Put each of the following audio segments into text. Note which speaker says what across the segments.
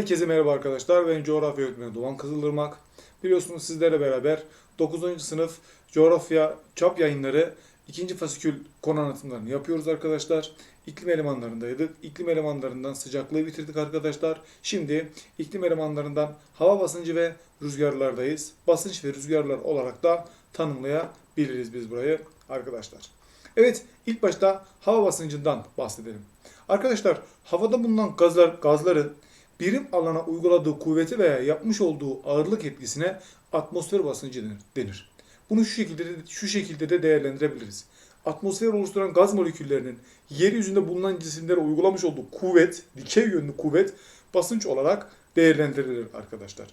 Speaker 1: Herkese merhaba arkadaşlar. Ben coğrafya öğretmeni Doğan Kızılırmak. Biliyorsunuz sizlerle beraber 9. sınıf coğrafya çap yayınları 2. fasikül konu anlatımlarını yapıyoruz arkadaşlar. İklim elemanlarındaydık. İklim elemanlarından sıcaklığı bitirdik arkadaşlar. Şimdi iklim elemanlarından hava basıncı ve rüzgarlardayız. Basınç ve rüzgarlar olarak da tanımlayabiliriz biz burayı arkadaşlar. Evet, ilk başta hava basıncından bahsedelim. Arkadaşlar, havada bulunan gazlar, gazların birim alana uyguladığı kuvveti veya yapmış olduğu ağırlık etkisine atmosfer basıncı denir-. Bunu şu şekilde de, şu şekilde de değerlendirebiliriz. Atmosfer oluşturan gaz moleküllerinin yeryüzünde bulunan cisimlere uygulamış olduğu kuvvet, dikey yönlü kuvvet basınç olarak değerlendirilir arkadaşlar.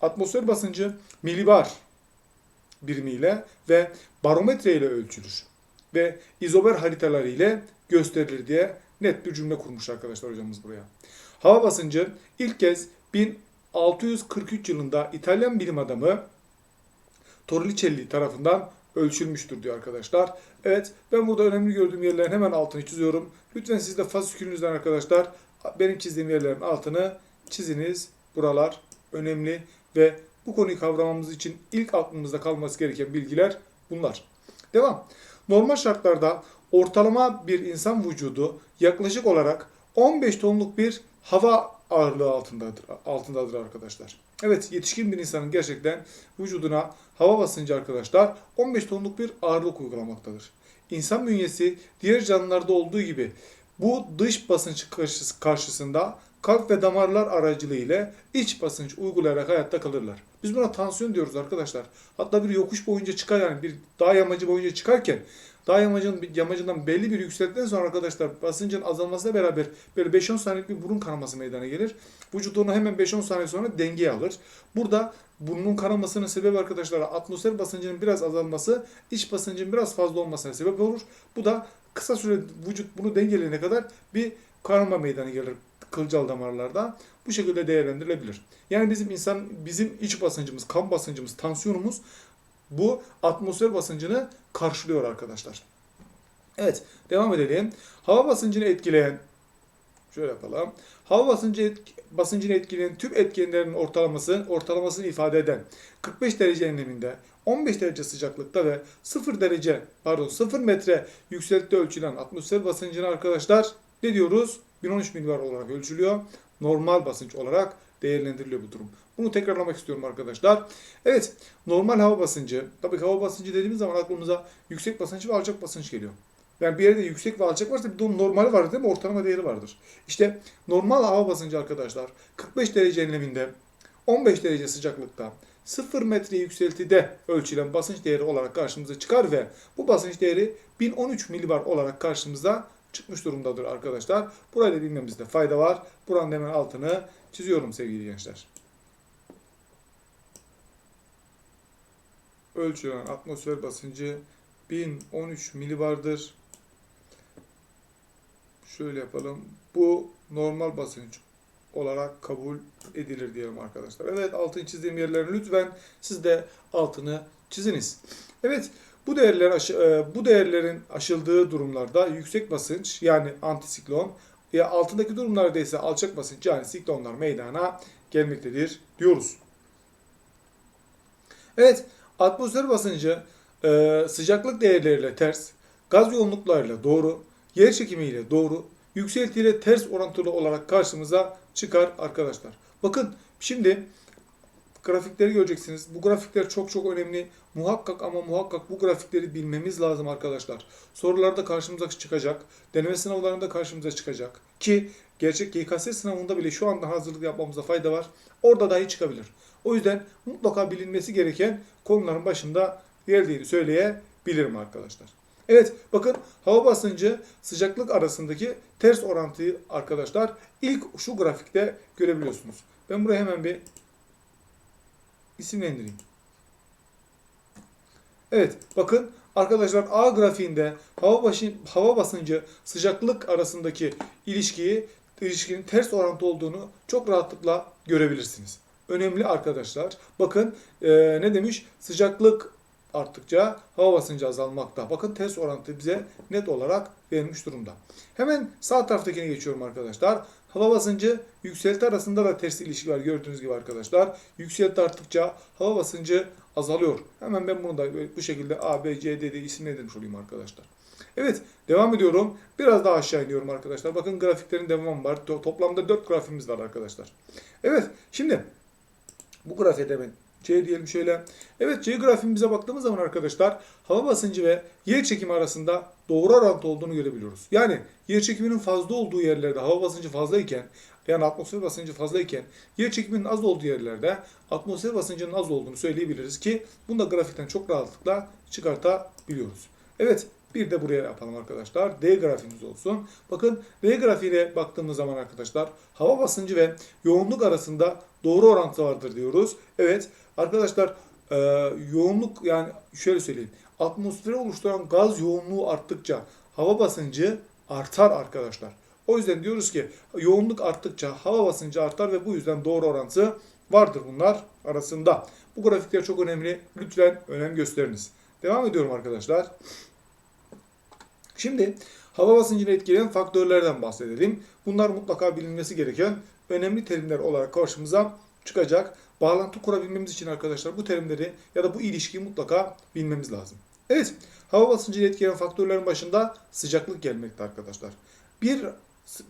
Speaker 1: Atmosfer basıncı milibar birimiyle ve barometre ile ölçülür ve izober haritaları ile gösterilir diye net bir cümle kurmuş arkadaşlar hocamız buraya. Hava basıncı ilk kez 1643 yılında İtalyan bilim adamı Torricelli tarafından ölçülmüştür diyor arkadaşlar. Evet ben burada önemli gördüğüm yerlerin hemen altını çiziyorum. Lütfen siz de fasikülünüzden arkadaşlar benim çizdiğim yerlerin altını çiziniz. Buralar önemli ve bu konuyu kavramamız için ilk aklımızda kalması gereken bilgiler bunlar. Devam. Normal şartlarda ortalama bir insan vücudu yaklaşık olarak 15 tonluk bir hava ağırlığı altındadır, altındadır arkadaşlar. Evet yetişkin bir insanın gerçekten vücuduna hava basıncı arkadaşlar 15 tonluk bir ağırlık uygulamaktadır. İnsan bünyesi diğer canlılarda olduğu gibi bu dış basınç karşıs- karşısında kalp ve damarlar aracılığıyla iç basınç uygulayarak hayatta kalırlar. Biz buna tansiyon diyoruz arkadaşlar. Hatta bir yokuş boyunca çıkar yani bir dağ yamacı boyunca çıkarken dağ yamacının, yamacından belli bir yükseltikten sonra arkadaşlar basıncın azalmasıyla beraber böyle 5-10 saniyelik bir burun kanaması meydana gelir. Vücut onu hemen 5-10 saniye sonra dengeye alır. Burada burnun kanamasının sebebi arkadaşlar atmosfer basıncının biraz azalması, iç basıncın biraz fazla olmasına sebep olur. Bu da kısa süre vücut bunu dengeleyene kadar bir kanama meydana gelir kılcal damarlarda. Bu şekilde değerlendirilebilir. Yani bizim insan bizim iç basıncımız, kan basıncımız, tansiyonumuz bu atmosfer basıncını karşılıyor arkadaşlar. Evet, devam edelim. Hava basıncını etkileyen şöyle yapalım. Hava basıncı etki- basıncını etkileyen tüm etkenlerin ortalaması ortalamasını ifade eden 45 derece enleminde 15 derece sıcaklıkta ve 0 derece pardon 0 metre yükseklikte ölçülen atmosfer basıncını arkadaşlar ne diyoruz? 1013 milibar olarak ölçülüyor. Normal basınç olarak değerlendiriliyor bu durum. Bunu tekrarlamak istiyorum arkadaşlar. Evet, normal hava basıncı. Tabii hava basıncı dediğimiz zaman aklımıza yüksek basınç ve alçak basınç geliyor. Yani bir yerde yüksek ve alçak varsa bir de normali vardır değil mi? Ortalama değeri vardır. İşte normal hava basıncı arkadaşlar 45 derece enleminde 15 derece sıcaklıkta 0 metre yükseltide ölçülen basınç değeri olarak karşımıza çıkar ve bu basınç değeri 1013 milibar olarak karşımıza çıkmış durumdadır arkadaşlar. Burayı da bilmemizde fayda var. Buranın hemen altını çiziyorum sevgili gençler. Ölçülen atmosfer basıncı 1013 milibardır. Şöyle yapalım. Bu normal basınç olarak kabul edilir diyelim arkadaşlar. Evet altını çizdiğim yerlerin lütfen siz de altını çiziniz. Evet bu değerler e, bu değerlerin aşıldığı durumlarda yüksek basınç yani antisiklon ya altındaki durumlarda ise alçak basınç yani siklonlar meydana gelmektedir diyoruz. Evet atmosfer basıncı e, sıcaklık değerleriyle ters, gaz yoğunluklarıyla doğru, yer çekimiyle doğru, yükseltiyle ters orantılı olarak karşımıza çıkar arkadaşlar. Bakın şimdi grafikleri göreceksiniz. Bu grafikler çok çok önemli. Muhakkak ama muhakkak bu grafikleri bilmemiz lazım arkadaşlar. Sorularda karşımıza çıkacak. Deneme sınavlarında karşımıza çıkacak. Ki gerçek YKS sınavında bile şu anda hazırlık yapmamıza fayda var. Orada dahi çıkabilir. O yüzden mutlaka bilinmesi gereken konuların başında geldiğini söyleyebilirim arkadaşlar. Evet bakın hava basıncı sıcaklık arasındaki ters orantıyı arkadaşlar ilk şu grafikte görebiliyorsunuz. Ben buraya hemen bir isimlendireyim. Evet bakın arkadaşlar A grafiğinde hava, başı, hava basıncı sıcaklık arasındaki ilişkiyi ilişkinin ters orantı olduğunu çok rahatlıkla görebilirsiniz. Önemli arkadaşlar. Bakın eee, ne demiş? Sıcaklık arttıkça hava basıncı azalmakta. Bakın ters orantı bize net olarak verilmiş durumda. Hemen sağ taraftakine geçiyorum arkadaşlar. Hava basıncı yükselti arasında da ters ilişki var gördüğünüz gibi arkadaşlar. Yükselti arttıkça hava basıncı azalıyor. Hemen ben bunu da bu şekilde A, B, C, D diye isimlendirmiş olayım arkadaşlar. Evet devam ediyorum. Biraz daha aşağı iniyorum arkadaşlar. Bakın grafiklerin devamı var. To- Toplamda 4 grafiğimiz var arkadaşlar. Evet şimdi bu grafiğe de ben C diyelim şöyle. Evet C grafiğimize baktığımız zaman arkadaşlar hava basıncı ve yer çekimi arasında doğru orantı olduğunu görebiliyoruz. Yani yer çekiminin fazla olduğu yerlerde hava basıncı fazlayken yani atmosfer basıncı fazlayken yer çekiminin az olduğu yerlerde atmosfer basıncının az olduğunu söyleyebiliriz ki bunu da grafikten çok rahatlıkla çıkartabiliyoruz. Evet bir de buraya yapalım arkadaşlar. D grafiğimiz olsun. Bakın D grafiğine baktığımız zaman arkadaşlar hava basıncı ve yoğunluk arasında doğru orantı vardır diyoruz. Evet arkadaşlar e, yoğunluk yani şöyle söyleyeyim. Atmosferi oluşturan gaz yoğunluğu arttıkça hava basıncı artar arkadaşlar. O yüzden diyoruz ki yoğunluk arttıkça hava basıncı artar ve bu yüzden doğru orantı vardır bunlar arasında. Bu grafikler çok önemli. Lütfen önem gösteriniz. Devam ediyorum arkadaşlar. Şimdi hava basıncını etkileyen faktörlerden bahsedelim. Bunlar mutlaka bilinmesi gereken önemli terimler olarak karşımıza çıkacak. Bağlantı kurabilmemiz için arkadaşlar bu terimleri ya da bu ilişkiyi mutlaka bilmemiz lazım. Evet, hava basıncını etkileyen faktörlerin başında sıcaklık gelmekte arkadaşlar. Bir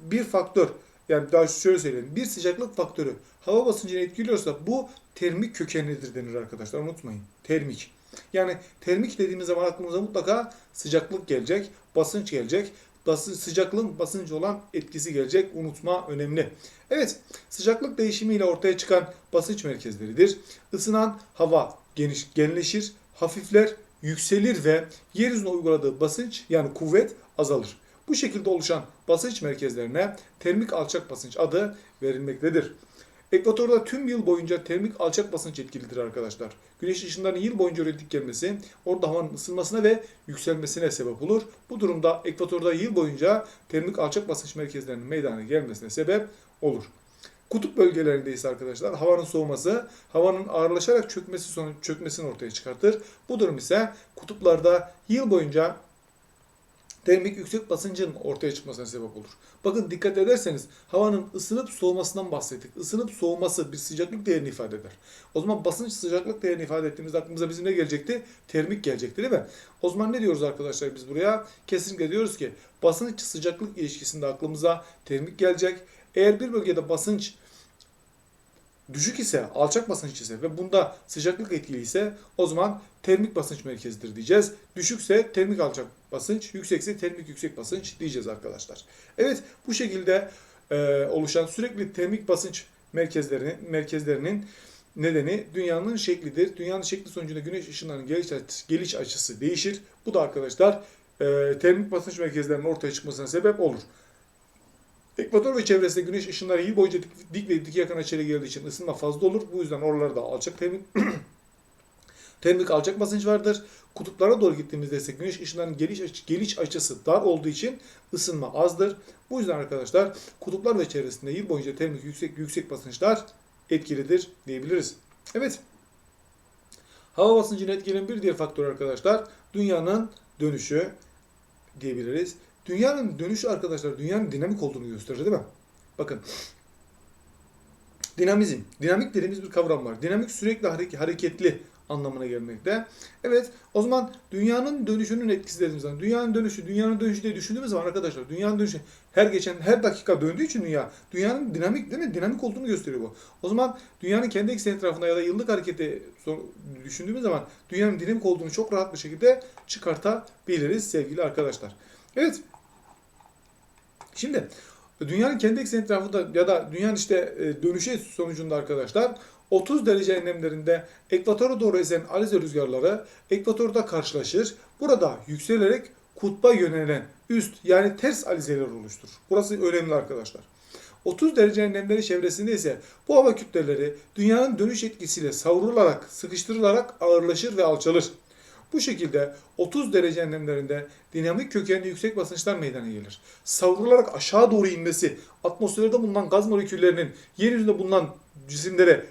Speaker 1: bir faktör yani daha şöyle söyleyeyim. Bir sıcaklık faktörü hava basıncını etkiliyorsa bu termik kökenlidir denir arkadaşlar. Unutmayın. Termik. Yani termik dediğimiz zaman aklımıza mutlaka sıcaklık gelecek, basınç gelecek. Basın, sıcaklığın basınç olan etkisi gelecek. Unutma önemli. Evet, sıcaklık değişimiyle ortaya çıkan basınç merkezleridir. Isınan hava geniş, genleşir, hafifler, yükselir ve yeryüzüne uyguladığı basınç yani kuvvet azalır. Bu şekilde oluşan basınç merkezlerine termik alçak basınç adı verilmektedir. Ekvatorda tüm yıl boyunca termik alçak basınç etkilidir arkadaşlar. Güneş ışınlarının yıl boyunca üretip gelmesi orada havanın ısınmasına ve yükselmesine sebep olur. Bu durumda ekvatorda yıl boyunca termik alçak basınç merkezlerinin meydana gelmesine sebep olur. Kutup bölgelerinde ise arkadaşlar havanın soğuması, havanın ağırlaşarak çökmesi sonuç çökmesini ortaya çıkartır. Bu durum ise kutuplarda yıl boyunca termik yüksek basıncın ortaya çıkmasına sebep olur. Bakın dikkat ederseniz havanın ısınıp soğumasından bahsettik. Isınıp soğuması bir sıcaklık değerini ifade eder. O zaman basınç sıcaklık değerini ifade ettiğimizde aklımıza bizim ne gelecekti? Termik gelecekti değil mi? O zaman ne diyoruz arkadaşlar biz buraya? Kesinlikle diyoruz ki basınç sıcaklık ilişkisinde aklımıza termik gelecek. Eğer bir bölgede basınç düşük ise, alçak basınç ise ve bunda sıcaklık etkili ise o zaman termik basınç merkezidir diyeceğiz. Düşükse termik alçak basınç, yüksekse termik yüksek basınç diyeceğiz arkadaşlar. Evet bu şekilde e, oluşan sürekli termik basınç merkezlerinin, merkezlerinin nedeni dünyanın şeklidir. Dünyanın şekli sonucunda güneş ışınlarının geliş, geliş açısı değişir. Bu da arkadaşlar e, termik basınç merkezlerinin ortaya çıkmasına sebep olur. Ekvator ve çevresinde güneş ışınları yıl boyunca dik, ve dik yakın açıyla geldiği için ısınma fazla olur. Bu yüzden oralarda alçak termik termik alçak basınç vardır. Kutuplara doğru gittiğimizde ise güneş ışınlarının geliş, geliş açısı dar olduğu için ısınma azdır. Bu yüzden arkadaşlar kutuplar ve çevresinde yıl boyunca termik yüksek yüksek basınçlar etkilidir diyebiliriz. Evet. Hava basıncını etkileyen bir diğer faktör arkadaşlar dünyanın dönüşü diyebiliriz. Dünyanın dönüşü arkadaşlar dünyanın dinamik olduğunu gösterir değil mi? Bakın. Dinamizm. Dinamik dediğimiz bir kavram var. Dinamik sürekli hareke- hareketli anlamına gelmekte. Evet o zaman dünyanın dönüşünün etkisi dediğimiz zaman dünyanın dönüşü, dünyanın dönüşü diye düşündüğümüz zaman arkadaşlar dünyanın dönüşü her geçen her dakika döndüğü için dünya dünyanın dinamik değil mi? Dinamik olduğunu gösteriyor bu. O zaman dünyanın kendi ekseni etrafında ya da yıllık hareketi düşündüğümüz zaman dünyanın dinamik olduğunu çok rahat bir şekilde çıkartabiliriz sevgili arkadaşlar. Evet Şimdi dünyanın kendi ekseni etrafında ya da dünyanın işte e, dönüşü sonucunda arkadaşlar 30 derece enlemlerinde ekvatora doğru esen alize rüzgarları ekvatorda karşılaşır. Burada yükselerek kutba yönelen üst yani ters alizeler oluşturur. Burası önemli arkadaşlar. 30 derece enlemleri çevresinde ise bu hava kütleleri dünyanın dönüş etkisiyle savrularak, sıkıştırılarak ağırlaşır ve alçalır. Bu şekilde 30 derece enlemlerinde dinamik kökenli yüksek basınçlar meydana gelir. Savrularak aşağı doğru inmesi, atmosferde bulunan gaz moleküllerinin yeryüzünde bulunan cisimlere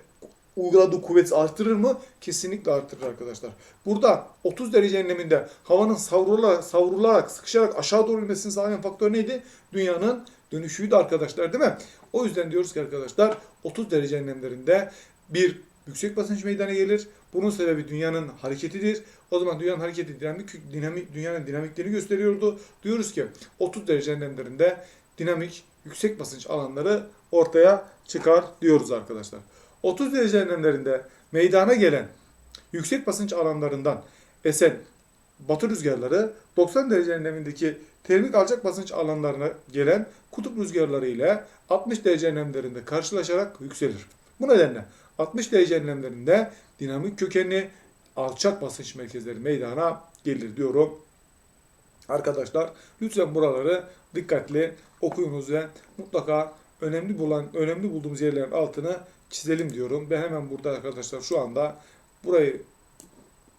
Speaker 1: uyguladığı kuvvet artırır mı? Kesinlikle artırır arkadaşlar. Burada 30 derece enleminde havanın savrularak, savrularak sıkışarak aşağı doğru inmesini sağlayan faktör neydi? Dünyanın dönüşüydü arkadaşlar değil mi? O yüzden diyoruz ki arkadaşlar 30 derece enlemlerinde bir yüksek basınç meydana gelir. Bunun sebebi dünyanın hareketidir. O zaman dünyanın hareketi dinamik, dinamik dünyanın dinamiklerini gösteriyordu. Diyoruz ki 30 derece enlemlerinde dinamik yüksek basınç alanları ortaya çıkar diyoruz arkadaşlar. 30 derece enlemlerinde meydana gelen yüksek basınç alanlarından esen batı rüzgarları 90 derece enlemindeki termik alçak basınç alanlarına gelen kutup rüzgarları ile 60 derece enlemlerinde karşılaşarak yükselir. Bu nedenle 60 derece enlemlerinde dinamik kökenli alçak basınç merkezleri meydana gelir diyorum. Arkadaşlar lütfen buraları dikkatli okuyunuz ve mutlaka önemli bulan önemli bulduğumuz yerlerin altını çizelim diyorum. Ben hemen burada arkadaşlar şu anda burayı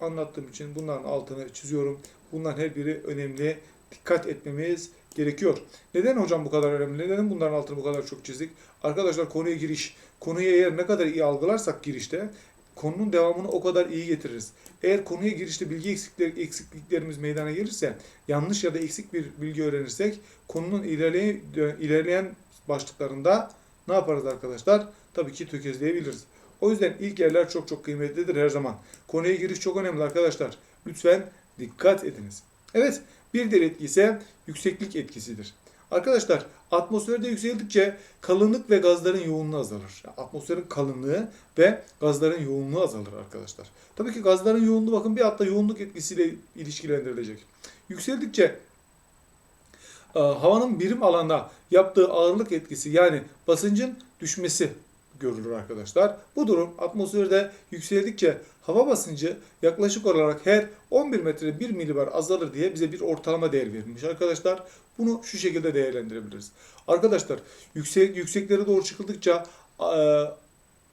Speaker 1: anlattığım için bunların altını çiziyorum. Bunların her biri önemli. Dikkat etmemiz gerekiyor. Neden hocam bu kadar önemli? Neden bunların altını bu kadar çok çizdik? Arkadaşlar konuya giriş. Konuyu eğer ne kadar iyi algılarsak girişte konunun devamını o kadar iyi getiririz. Eğer konuya girişte bilgi eksiklik, eksikliklerimiz meydana gelirse, yanlış ya da eksik bir bilgi öğrenirsek, konunun ilerleyen, ilerleyen başlıklarında ne yaparız arkadaşlar? Tabii ki tökezleyebiliriz. O yüzden ilk yerler çok çok kıymetlidir her zaman. Konuya giriş çok önemli arkadaşlar. Lütfen dikkat ediniz. Evet, bir diğer etki ise yükseklik etkisidir. Arkadaşlar atmosferde yükseldikçe kalınlık ve gazların yoğunluğu azalır. Yani atmosferin kalınlığı ve gazların yoğunluğu azalır arkadaşlar. Tabii ki gazların yoğunluğu bakın bir hatta yoğunluk etkisiyle ilişkilendirilecek. Yükseldikçe e, havanın birim alana yaptığı ağırlık etkisi yani basıncın düşmesi görülür arkadaşlar. Bu durum atmosferde yükseldikçe hava basıncı yaklaşık olarak her 11 metrede 1 milibar azalır diye bize bir ortalama değer verilmiş arkadaşlar. Bunu şu şekilde değerlendirebiliriz. Arkadaşlar yüksek yükseklere doğru çıkıldıkça e,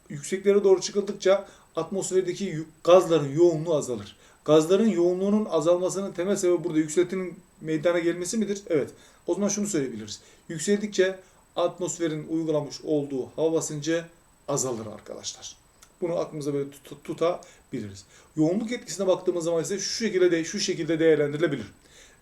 Speaker 1: yükseklere doğru çıkıldıkça atmosferdeki gazların yoğunluğu azalır. Gazların yoğunluğunun azalmasının temel sebebi burada yükseltinin meydana gelmesi midir? Evet. O zaman şunu söyleyebiliriz. Yükseldikçe atmosferin uygulamış olduğu hava basıncı azalır arkadaşlar. Bunu aklımıza böyle tut- tutabiliriz. Yoğunluk etkisine baktığımız zaman ise şu şekilde de şu şekilde değerlendirilebilir.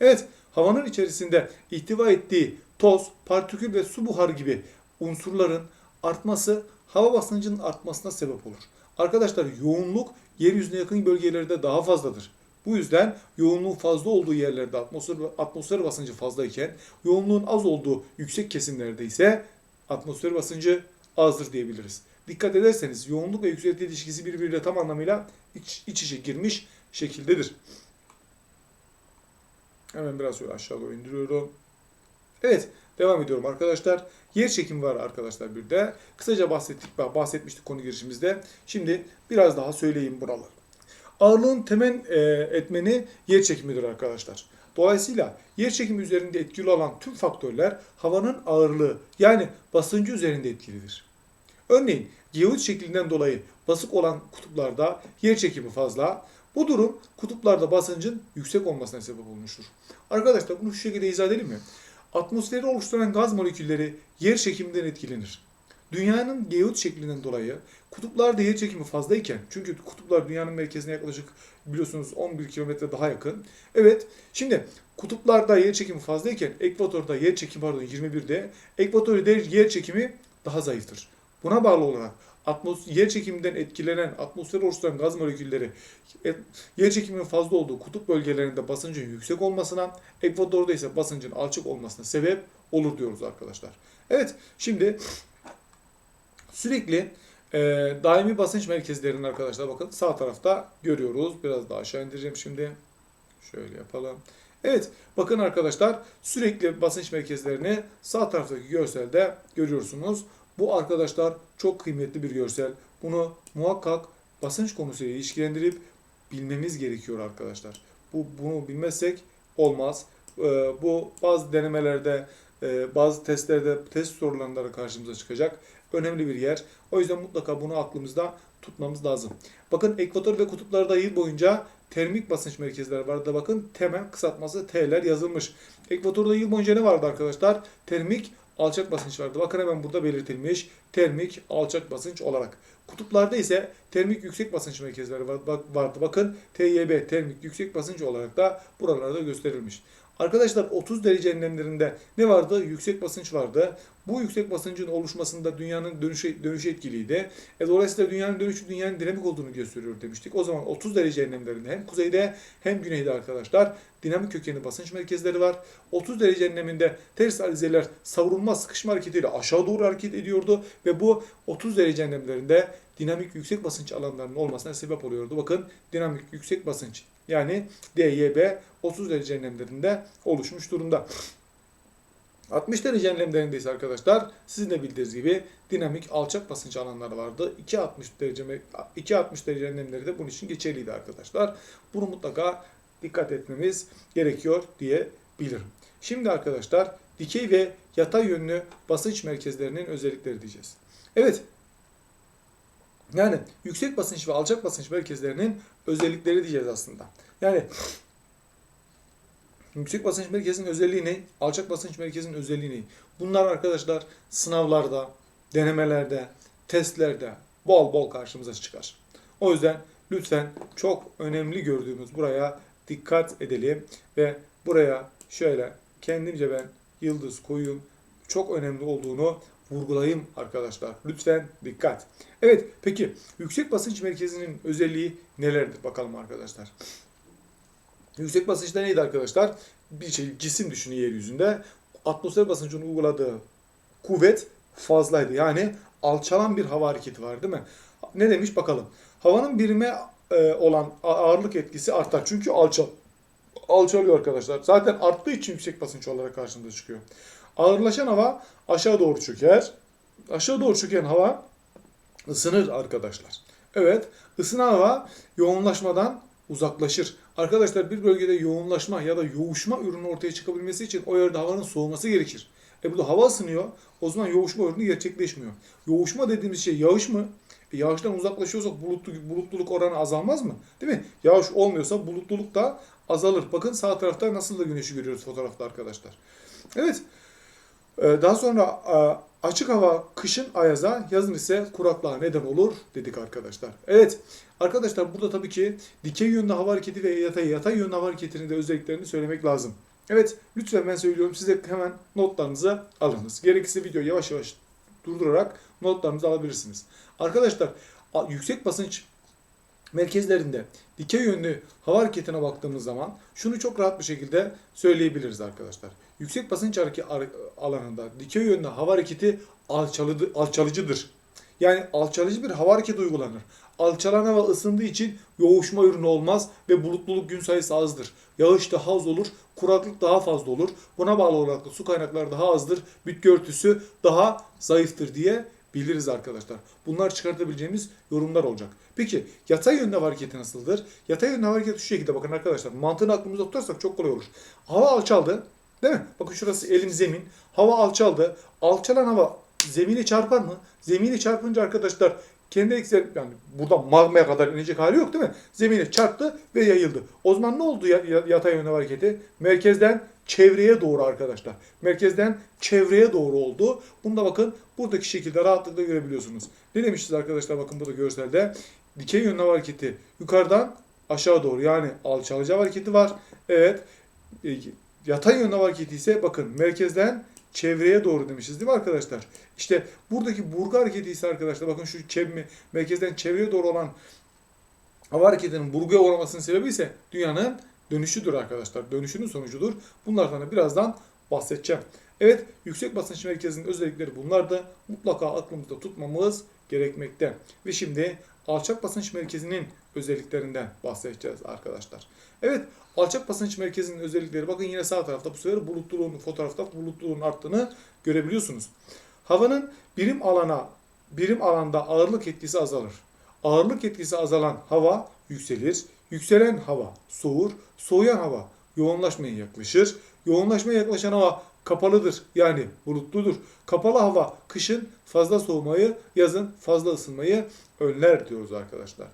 Speaker 1: Evet, havanın içerisinde ihtiva ettiği toz, partikül ve su buharı gibi unsurların artması hava basıncının artmasına sebep olur. Arkadaşlar yoğunluk yeryüzüne yakın bölgelerde daha fazladır. Bu yüzden yoğunluğun fazla olduğu yerlerde atmosfer, atmosfer basıncı fazlayken yoğunluğun az olduğu yüksek kesimlerde ise atmosfer basıncı azdır diyebiliriz. Dikkat ederseniz yoğunluk ve yükseklik ilişkisi birbiriyle tam anlamıyla iç, iç içe girmiş şekildedir. Hemen biraz şöyle aşağı doğru indiriyorum. Evet, devam ediyorum arkadaşlar. Yer çekimi var arkadaşlar bir de. Kısaca bahsettik, bahsetmiştik konu girişimizde. Şimdi biraz daha söyleyeyim buraları. Ağırlığın temel e, etmeni yer çekimidir arkadaşlar. Dolayısıyla yer çekimi üzerinde etkili olan tüm faktörler havanın ağırlığı yani basıncı üzerinde etkilidir. Örneğin geoid şeklinden dolayı basık olan kutuplarda yer çekimi fazla. Bu durum kutuplarda basıncın yüksek olmasına sebep olmuştur. Arkadaşlar bunu şu şekilde izah edelim mi? Atmosferi oluşturan gaz molekülleri yer çekiminden etkilenir. Dünyanın geoid şeklinden dolayı kutuplarda yer çekimi fazlayken çünkü kutuplar dünyanın merkezine yaklaşık biliyorsunuz 11 kilometre daha yakın. Evet şimdi kutuplarda yer çekimi fazlayken ekvatorda yer çekimi pardon 21'de ekvatorda yer çekimi daha zayıftır. Buna bağlı olarak atmos yer çekiminden etkilenen atmosferi oluşturan gaz molekülleri e, yer çekiminin fazla olduğu kutup bölgelerinde basıncın yüksek olmasına, ekvatorda ise basıncın alçak olmasına sebep olur diyoruz arkadaşlar. Evet şimdi sürekli e, daimi basınç merkezlerinin arkadaşlar bakın sağ tarafta görüyoruz. Biraz daha aşağı indireceğim şimdi. Şöyle yapalım. Evet bakın arkadaşlar sürekli basınç merkezlerini sağ taraftaki görselde görüyorsunuz. Bu arkadaşlar çok kıymetli bir görsel. Bunu muhakkak basınç konusuyla ilişkilendirip bilmemiz gerekiyor arkadaşlar. Bu bunu bilmezsek olmaz. Ee, bu bazı denemelerde, e, bazı testlerde, test sorularında da karşımıza çıkacak. Önemli bir yer. O yüzden mutlaka bunu aklımızda tutmamız lazım. Bakın ekvator ve kutuplarda yıl boyunca termik basınç merkezleri vardı. Bakın temel kısaltması T'ler yazılmış. Ekvatorda yıl boyunca ne vardı arkadaşlar? Termik alçak basınç vardı. Bakın hemen burada belirtilmiş. Termik alçak basınç olarak. Kutuplarda ise termik yüksek basınç merkezleri vardı. Bakın TYB termik yüksek basınç olarak da buralarda gösterilmiş. Arkadaşlar 30 derece enlemlerinde ne vardı? Yüksek basınç vardı. Bu yüksek basıncın oluşmasında dünyanın dönüşü, dönüşü etkiliydi. E, dolayısıyla dünyanın dönüşü dünyanın dinamik olduğunu gösteriyor demiştik. O zaman 30 derece enlemlerinde hem kuzeyde hem güneyde arkadaşlar dinamik kökenli basınç merkezleri var. 30 derece enleminde ters alizeler savrulma sıkışma hareketiyle aşağı doğru hareket ediyordu ve bu 30 derece enlemlerinde dinamik yüksek basınç alanlarının olmasına sebep oluyordu. Bakın dinamik yüksek basınç yani DYB 30 derece enlemlerinde oluşmuş durumda. 60 derece enlemlerinde ise arkadaşlar sizin de bildiğiniz gibi dinamik alçak basınç alanları vardı. 2.60 derece 2.60 derece enlemleri de bunun için geçerliydi arkadaşlar. Bunu mutlaka dikkat etmemiz gerekiyor diyebilirim. Şimdi arkadaşlar dikey ve yatay yönlü basınç merkezlerinin özellikleri diyeceğiz. Evet. Yani yüksek basınç ve alçak basınç merkezlerinin özellikleri diyeceğiz aslında. Yani yüksek basınç merkezinin özelliği ne? Alçak basınç merkezinin özelliği ne? Bunlar arkadaşlar sınavlarda, denemelerde, testlerde bol bol karşımıza çıkar. O yüzden lütfen çok önemli gördüğümüz buraya dikkat edelim ve buraya şöyle kendimce ben yıldız koyayım. Çok önemli olduğunu vurgulayayım arkadaşlar. Lütfen dikkat. Evet peki yüksek basınç merkezinin özelliği nelerdir bakalım arkadaşlar. Yüksek basınçta neydi arkadaşlar? Bir şey cisim düşünün yeryüzünde. Atmosfer basıncının uyguladığı kuvvet fazlaydı. Yani alçalan bir hava hareketi var değil mi? Ne demiş bakalım. Havanın birime e, olan ağırlık etkisi artar. Çünkü alçal alçalıyor arkadaşlar. Zaten arttığı için yüksek basınç olarak karşımıza çıkıyor. Ağırlaşan hava aşağı doğru çöker. Aşağı doğru çöken hava ısınır arkadaşlar. Evet, ısınan hava yoğunlaşmadan uzaklaşır. Arkadaşlar bir bölgede yoğunlaşma ya da yoğuşma ürünü ortaya çıkabilmesi için o yerde havanın soğuması gerekir. E burada hava ısınıyor. O zaman yoğuşma ürünü gerçekleşmiyor. Yoğuşma dediğimiz şey yağış mı? E yağıştan uzaklaşıyorsak bulutlu, bulutluluk oranı azalmaz mı? Değil mi? Yağış olmuyorsa bulutluluk da azalır. Bakın sağ tarafta nasıl da güneşi görüyoruz fotoğrafta arkadaşlar. Evet. Ee, Daha sonra e, açık hava kışın ayaza, yazın ise kuraklığa neden olur dedik arkadaşlar. Evet arkadaşlar burada tabii ki dikey yönlü hava hareketi ve yatay, yatay yönlü hava hareketinin de özelliklerini söylemek lazım. Evet lütfen ben söylüyorum size hemen notlarınızı alınız. Gerekirse videoyu yavaş yavaş durdurarak notlarınızı alabilirsiniz. Arkadaşlar yüksek basınç merkezlerinde dikey yönlü hava hareketine baktığımız zaman şunu çok rahat bir şekilde söyleyebiliriz arkadaşlar. Yüksek basınç alanında dikey yönlü hava hareketi alçalıdı, alçalıcıdır. Yani alçalıcı bir hava hareketi uygulanır. Alçalan hava ısındığı için yoğuşma ürünü olmaz ve bulutluluk gün sayısı azdır. Yağış daha az olur, kuraklık daha fazla olur. Buna bağlı olarak da su kaynakları daha azdır, bitki örtüsü daha zayıftır diye biliriz arkadaşlar. Bunlar çıkartabileceğimiz yorumlar olacak. Peki yatay yönlü hava hareketi nasıldır? Yatay yönlü hava hareketi şu şekilde bakın arkadaşlar. Mantığını aklımızda tutarsak çok kolay olur. Hava alçaldı. Değil mi? Bakın şurası elim zemin. Hava alçaldı. Alçalan hava zemini çarpar mı? Zemini çarpınca arkadaşlar kendi eksen yani burada magmaya kadar inecek hali yok değil mi? Zemine çarptı ve yayıldı. O zaman ne oldu ya, ya- yatay yönlü hareketi? Merkezden çevreye doğru arkadaşlar. Merkezden çevreye doğru oldu. Bunu da bakın buradaki şekilde rahatlıkla görebiliyorsunuz. Ne demişiz arkadaşlar bakın burada görselde. Dikey yönlü hareketi yukarıdan aşağı doğru yani alçalıcı hava hareketi var. Evet. Yatay yönlü hava hareketi ise bakın merkezden çevreye doğru demişiz değil mi arkadaşlar? İşte buradaki burgu hareketi ise arkadaşlar bakın şu çevre, merkezden çevreye doğru olan hava hareketinin burguya uğramasının sebebi ise dünyanın dönüşüdür arkadaşlar. Dönüşünün sonucudur. Bunlardan da birazdan bahsedeceğim. Evet yüksek basınç merkezinin özellikleri bunlar da mutlaka aklımızda tutmamız gerekmekte. Ve şimdi alçak basınç merkezinin özelliklerinden bahsedeceğiz arkadaşlar. Evet alçak basınç merkezinin özellikleri bakın yine sağ tarafta bu sefer bulutluluğun fotoğrafta bulutluluğun arttığını görebiliyorsunuz. Havanın birim alana birim alanda ağırlık etkisi azalır. Ağırlık etkisi azalan hava yükselir. Yükselen hava soğur. Soğuyan hava yoğunlaşmaya yaklaşır. Yoğunlaşmaya yaklaşan hava kapalıdır yani bulutludur. Kapalı hava kışın fazla soğumayı, yazın fazla ısınmayı önler diyoruz arkadaşlar.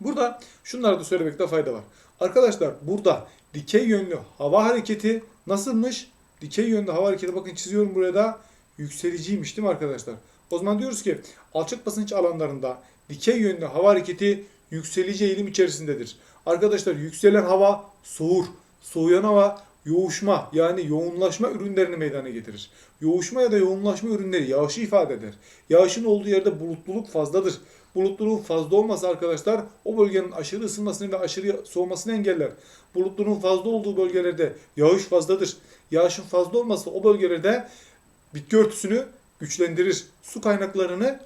Speaker 1: Burada şunları da söylemekte fayda var. Arkadaşlar burada dikey yönlü hava hareketi nasılmış? Dikey yönlü hava hareketi bakın çiziyorum buraya da yükseliciymiş değil mi arkadaşlar? O zaman diyoruz ki alçak basınç alanlarında dikey yönlü hava hareketi yükselici eğilim içerisindedir. Arkadaşlar yükselen hava soğur. Soğuyan hava yoğuşma yani yoğunlaşma ürünlerini meydana getirir. Yoğuşma ya da yoğunlaşma ürünleri yağışı ifade eder. Yağışın olduğu yerde bulutluluk fazladır. Bulutluluğun fazla olması arkadaşlar o bölgenin aşırı ısınmasını ve aşırı soğumasını engeller. Bulutluluğun fazla olduğu bölgelerde yağış fazladır. Yağışın fazla olması o bölgelerde bitki örtüsünü güçlendirir. Su kaynaklarını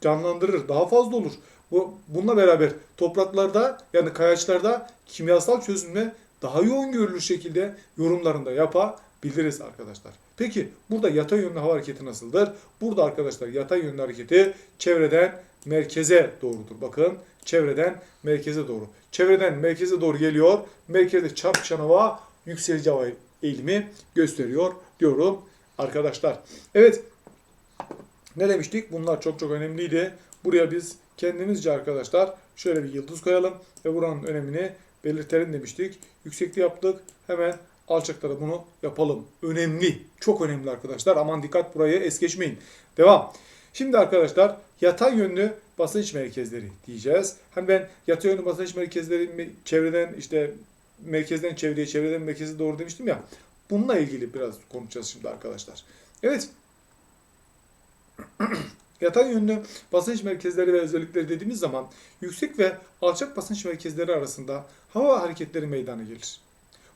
Speaker 1: canlandırır. Daha fazla olur. Bu, bununla beraber topraklarda yani kayaçlarda kimyasal çözümle daha yoğun görülür şekilde yorumlarında yapabiliriz arkadaşlar. Peki burada yatay yönlü hava hareketi nasıldır? Burada arkadaşlar yatay yönlü hareketi çevreden merkeze doğrudur. Bakın çevreden merkeze doğru. Çevreden merkeze doğru geliyor. Merkezde çarpışan hava yükselici hava eğilimi gösteriyor diyorum arkadaşlar. Evet ne demiştik? Bunlar çok çok önemliydi. Buraya biz kendimizce arkadaşlar şöyle bir yıldız koyalım ve buranın önemini belirtelim demiştik. Yüksekte yaptık. Hemen alçakta da bunu yapalım. Önemli. Çok önemli arkadaşlar. Aman dikkat burayı es geçmeyin. Devam. Şimdi arkadaşlar yatay yönlü basınç merkezleri diyeceğiz. Hani ben yatay yönlü basınç merkezleri me- çevreden işte merkezden çevreye, çevreden merkeze doğru demiştim ya. Bununla ilgili biraz konuşacağız şimdi arkadaşlar. Evet. Yatay yönlü basınç merkezleri ve özellikleri dediğimiz zaman yüksek ve alçak basınç merkezleri arasında hava hareketleri meydana gelir.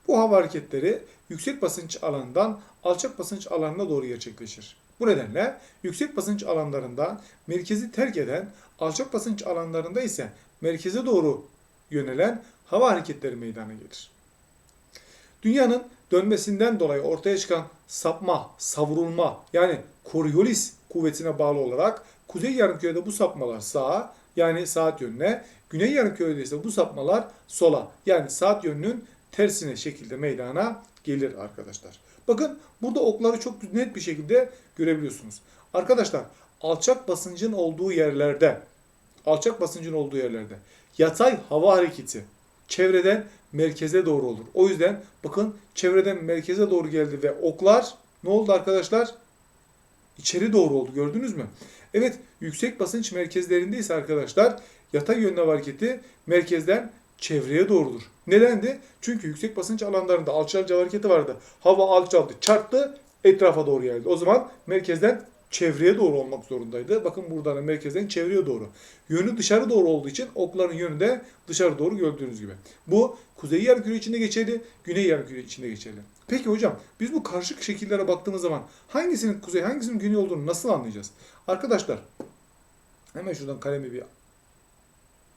Speaker 1: Bu hava hareketleri yüksek basınç alanından alçak basınç alanına doğru gerçekleşir. Bu nedenle yüksek basınç alanlarında merkezi terk eden, alçak basınç alanlarında ise merkeze doğru yönelen hava hareketleri meydana gelir. Dünyanın dönmesinden dolayı ortaya çıkan sapma, savrulma yani Coriolis kuvvetine bağlı olarak kuzey yarımkürede bu sapmalar sağa yani saat yönüne, güney yarımkürede ise bu sapmalar sola yani saat yönünün tersine şekilde meydana gelir arkadaşlar. Bakın burada okları çok net bir şekilde görebiliyorsunuz. Arkadaşlar alçak basıncın olduğu yerlerde alçak basıncın olduğu yerlerde yatay hava hareketi çevreden merkeze doğru olur. O yüzden bakın çevreden merkeze doğru geldi ve oklar ne oldu arkadaşlar? İçeri doğru oldu gördünüz mü? Evet yüksek basınç merkezlerinde arkadaşlar yatay yönlü hareketi merkezden çevreye doğrudur. Nedendi? Çünkü yüksek basınç alanlarında alçalca hareketi vardı. Hava alçaldı, çarptı, etrafa doğru geldi. O zaman merkezden çevreye doğru olmak zorundaydı. Bakın buradan da merkezden çevreye doğru. Yönü dışarı doğru olduğu için okların yönü de dışarı doğru gördüğünüz gibi. Bu kuzey yarımküre içinde geçerli, güney yarımküre içinde geçerli. Peki hocam biz bu karışık şekillere baktığımız zaman hangisinin kuzey hangisinin güney olduğunu nasıl anlayacağız? Arkadaşlar hemen şuradan kalemi bir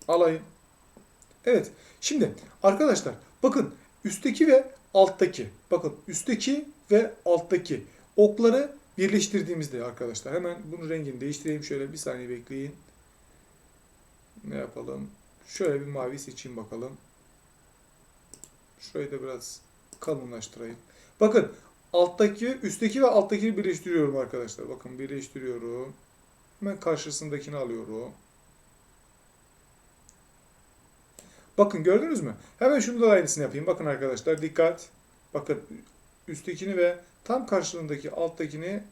Speaker 1: alayım. Evet. Şimdi arkadaşlar bakın üstteki ve alttaki bakın üstteki ve alttaki okları birleştirdiğimizde arkadaşlar hemen bunun rengini değiştireyim şöyle bir saniye bekleyin. Ne yapalım? Şöyle bir mavi seçeyim bakalım. Şurayı da biraz kalınlaştırayım. Bakın alttaki, üstteki ve alttakini birleştiriyorum arkadaşlar. Bakın birleştiriyorum. Hemen karşısındakini alıyorum. Bakın gördünüz mü? Hemen şunu da aynısını yapayım. Bakın arkadaşlar dikkat. Bakın üsttekini ve tam karşılığındaki alttakini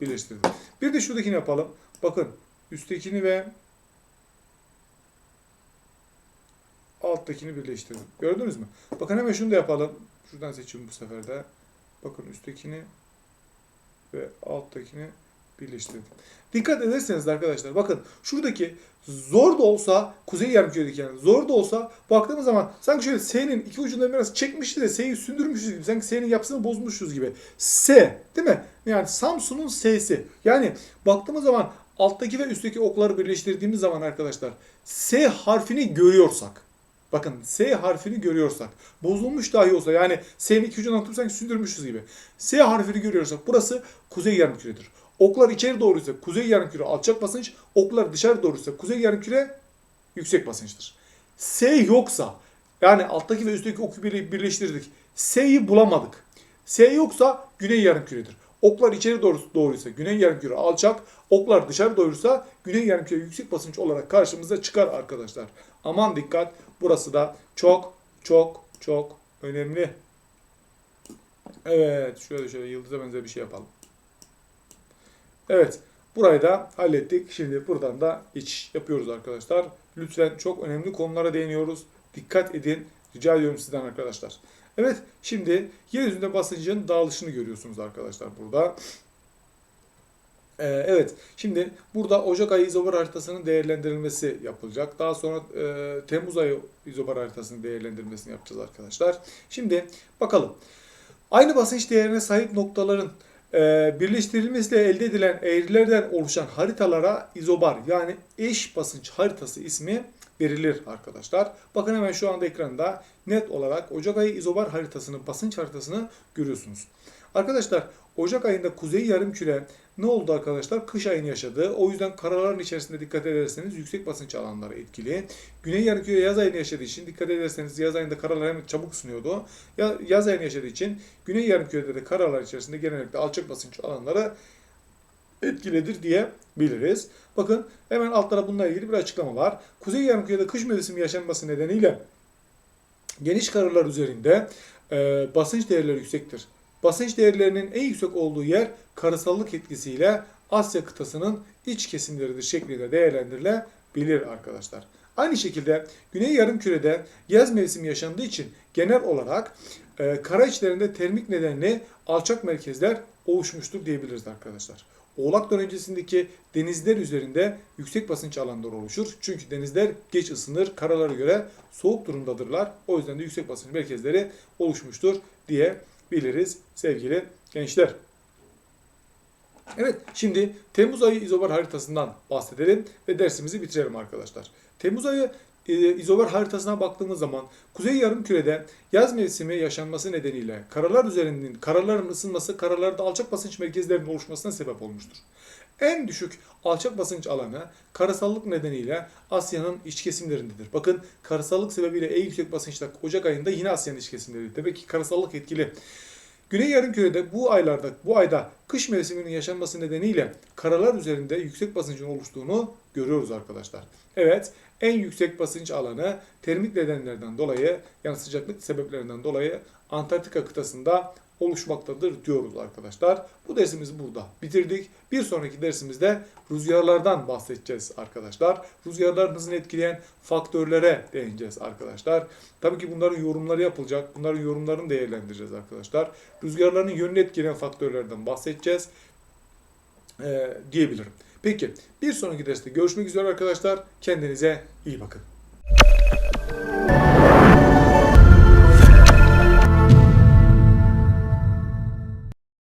Speaker 1: birleştirdim. Bir de şuradakini yapalım. Bakın üsttekini ve alttakini birleştirdim. Gördünüz mü? Bakın hemen şunu da yapalım. Şuradan seçeyim bu sefer de. Bakın üsttekini ve alttakini birleştirdim. Dikkat ederseniz arkadaşlar bakın şuradaki zor da olsa kuzey yarımküredeki yani zor da olsa baktığımız zaman sanki şöyle S'nin iki ucundan biraz çekmişiz de S'yi sündürmüşüz gibi. Sanki S'nin yapısını bozmuşuz gibi. S değil mi? Yani Samsun'un S'si. Yani baktığımız zaman alttaki ve üstteki okları birleştirdiğimiz zaman arkadaşlar S harfini görüyorsak Bakın S harfini görüyorsak, bozulmuş dahi olsa yani S'nin iki ucundan tutup sanki sündürmüşüz gibi. S harfini görüyorsak burası kuzey yarımküredir. Oklar içeri doğruysa kuzey yarımküre alçak basınç, oklar dışarı doğruysa kuzey yarımküre yüksek basınçtır. S yoksa yani alttaki ve üstteki oku birle- birleştirdik. S'yi bulamadık. S yoksa güney yarımküredir. Oklar içeri doğru, doğruysa güney yarımküre alçak, oklar dışarı doğruysa güney yarımküre yüksek basınç olarak karşımıza çıkar arkadaşlar. Aman dikkat burası da çok çok çok önemli. Evet şöyle şöyle yıldıza benzer bir şey yapalım. Evet Burayı da hallettik. Şimdi buradan da iç yapıyoruz arkadaşlar. Lütfen çok önemli konulara değiniyoruz. Dikkat edin. Rica ediyorum sizden arkadaşlar. Evet şimdi yeryüzünde basıncın dağılışını görüyorsunuz arkadaşlar burada. Ee, evet şimdi burada Ocak ayı izobar haritasının değerlendirilmesi yapılacak. Daha sonra e, Temmuz ayı izobar haritasının değerlendirilmesini yapacağız arkadaşlar. Şimdi bakalım. Aynı basınç değerine sahip noktaların birleştirilmesiyle elde edilen eğrilerden oluşan haritalara izobar yani eş basınç haritası ismi verilir arkadaşlar. Bakın hemen şu anda ekranda net olarak Ocak ayı izobar haritasını, basınç haritasını görüyorsunuz. Arkadaşlar Ocak ayında kuzey yarımküre ne oldu arkadaşlar? Kış ayını yaşadı. O yüzden karaların içerisinde dikkat ederseniz yüksek basınç alanları etkili. Güney yarımküre yaz ayını yaşadığı için dikkat ederseniz yaz ayında karalar hemen çabuk ısınıyordu. Ya, yaz ayını yaşadığı için güney yarımkürede de karalar içerisinde genellikle alçak basınç alanları etkilidir diyebiliriz. Bakın hemen altlara bununla ilgili bir açıklama var. Kuzey yarımkürede kış mevsimi yaşanması nedeniyle geniş karalar üzerinde e, basınç değerleri yüksektir. Basınç değerlerinin en yüksek olduğu yer karısallık etkisiyle Asya kıtasının iç kesimleridir şeklinde değerlendirilebilir arkadaşlar. Aynı şekilde Güney Yarımküre'de yaz mevsimi yaşandığı için genel olarak e, kara içlerinde termik nedenli alçak merkezler oluşmuştur diyebiliriz arkadaşlar. Oğlak dönemcesindeki denizler üzerinde yüksek basınç alanları oluşur. Çünkü denizler geç ısınır, karalara göre soğuk durumdadırlar. O yüzden de yüksek basınç merkezleri oluşmuştur diyebiliriz sevgili gençler. Evet, şimdi Temmuz ayı izobar haritasından bahsedelim ve dersimizi bitirelim arkadaşlar. Temmuz ayı e, izobar haritasına baktığımız zaman Kuzey Yarımküre'de yaz mevsimi yaşanması nedeniyle karalar üzerinin karaların ısınması karalarda alçak basınç merkezlerinin oluşmasına sebep olmuştur. En düşük alçak basınç alanı karasallık nedeniyle Asya'nın iç kesimlerindedir. Bakın karasallık sebebiyle en yüksek basınçta Ocak ayında yine Asya'nın iç kesimlerindedir. Demek ki karasallık etkili. Güney Yarımküre'de bu aylarda, bu ayda kış mevsiminin yaşanması nedeniyle karalar üzerinde yüksek basıncın oluştuğunu görüyoruz arkadaşlar. Evet, en yüksek basınç alanı termik nedenlerden dolayı, yani sıcaklık sebeplerinden dolayı Antarktika kıtasında oluşmaktadır diyoruz arkadaşlar. Bu dersimizi burada bitirdik. Bir sonraki dersimizde rüzgarlardan bahsedeceğiz arkadaşlar. Rüzgarların hızını etkileyen faktörlere değineceğiz arkadaşlar. Tabii ki bunların yorumları yapılacak. Bunların yorumlarını değerlendireceğiz arkadaşlar. Rüzgarların yönünü etkileyen faktörlerden bahsedeceğiz ee, diyebilirim. Peki bir sonraki derste görüşmek üzere arkadaşlar. Kendinize iyi bakın.